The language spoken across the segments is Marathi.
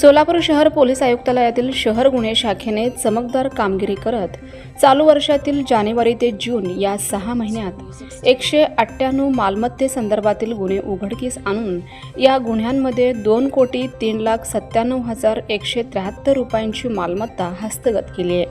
सोलापूर शहर पोलीस आयुक्तालयातील शहर गुन्हे शाखेने चमकदार कामगिरी करत चालू वर्षातील जानेवारी ते जून या सहा महिन्यात एकशे अठ्ठ्याण्णव मालमत्तेसंदर्भातील गुन्हे उघडकीस आणून या गुन्ह्यांमध्ये दोन कोटी तीन लाख सत्त्याण्णव हजार एकशे त्र्याहत्तर रुपयांची मालमत्ता हस्तगत केली आहे.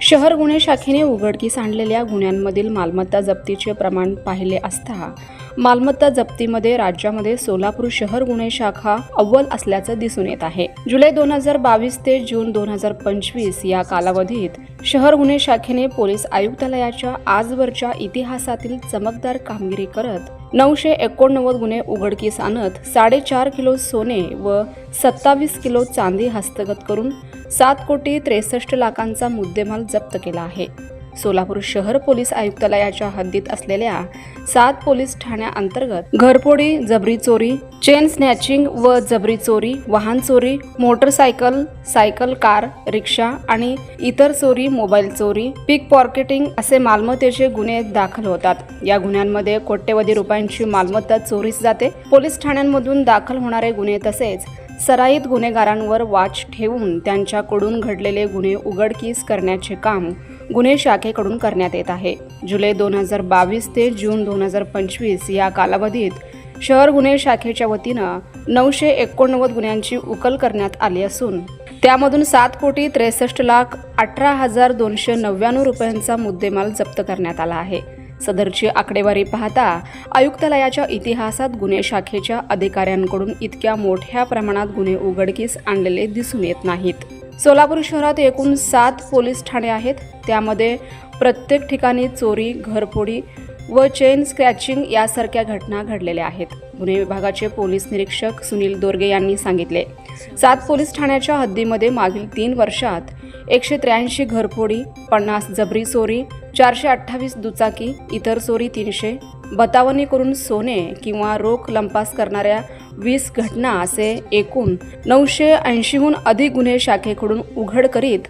शहर गुन्हे शाखेने उघडकीस आणलेल्या गुन्ह्यांमधील मालमत्ता जप्तीचे प्रमाण पाहिले असता मालमत्ता जप्तीमध्ये राज्यामध्ये सोलापूर शहर गुन्हे शाखा अव्वल असल्याचं दिसून येत आहे. जुलै दोन हजार बावीस ते जून दोन हजार पंचवीस या कालावधीत शहर गुन्हे शाखेने पोलीस आयुक्तालयाच्या आजवरच्या इतिहासातील चमकदार कामगिरी करत नऊशे एकोणनव्वद गुन्हे उघडकीस आणत साडेचार किलो सोने व सत्तावीस किलो चांदी हस्तगत करून सात कोटी त्रेसष्ट लाखांचा मुद्देमाल जप्त केला आहे. सोलापूर शहर पोलीस आयुक्तालयाच्या हद्दीत असलेल्या सात पोलीस ठाण्याअंतर्गत घरपोडी जबरी चोरी चेन स्नॅचिंग व जबरी चोरी वाहन चोरी मोटरसायकल सायकल कार रिक्षा आणि इतर चोरी मोबाईल चोरी पिक पॉकेटिंग असे मालमत्तेचे गुन्हे दाखल होतात. या गुन्ह्यांमध्ये कोट्यवधी रुपयांची मालमत्ता चोरीस जाते. पोलीस ठाण्यांमधून दाखल होणारे गुन्हे तसेच सराईत गुन्हेगारांवर वाच ठेवून त्यांच्याकडून घडलेले गुन्हे उघडकीस करण्याचे काम गुन्हे शाखेकडून करण्यात येत आहे. जुलै दोन हजार बावीस ते जून दोन हजार पंचवीस या कालावधीत शहर गुन्हे शाखेच्या वतीनं नऊशे एकोणनव्वद गुन्ह्यांची उकल करण्यात आली असून त्यामधून सात कोटी त्रेसष्ट लाख अठरा हजार दोनशे नव्याण्णव रुपयांचा मुद्देमाल जप्त करण्यात आला आहे. सदरची आकडेवारी पाहता आयुक्तालयाच्या इतिहासात गुन्हे शाखेच्या अधिकाऱ्यांकडून इतक्या मोठ्या प्रमाणात गुन्हे उघडकीस आणलेले दिसून येत नाहीत. सोलापूर शहरात एकूण सात पोलीस ठाणे आहेत. त्यामध्ये प्रत्येक ठिकाणी चोरी घरफोडी व चेन स्क्रॅचिंग यासारख्या घटना घडलेल्या आहेत. गुन्हे विभागाचे पोलीस निरीक्षक सुनील दोरगे यांनी सांगितले. सात पोलीस ठाण्याच्या हद्दीमध्ये मागील तीन वर्षात एकशे त्र्याऐंशी घरफोडी पन्नास जबरी चोरी चारशे अठ्ठावीस दुचाकी इतर चोरी तीनशे बतावणी करून सोने किंवा रोख लंपास करणाऱ्या वीस घटना असे एकूण नऊशे ऐंशीहून अधिक गुन्हे शाखेकडून उघड करीत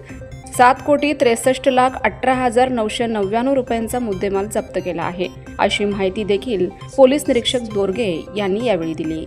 सात कोटी त्रेसष्ट लाख अठरा हजार नऊशे नव्याण्णव रुपयांचा मुद्देमाल जप्त केला आहे. अशी माहिती देखील पोलीस निरीक्षक दोरगे यांनी यावेळी दिली.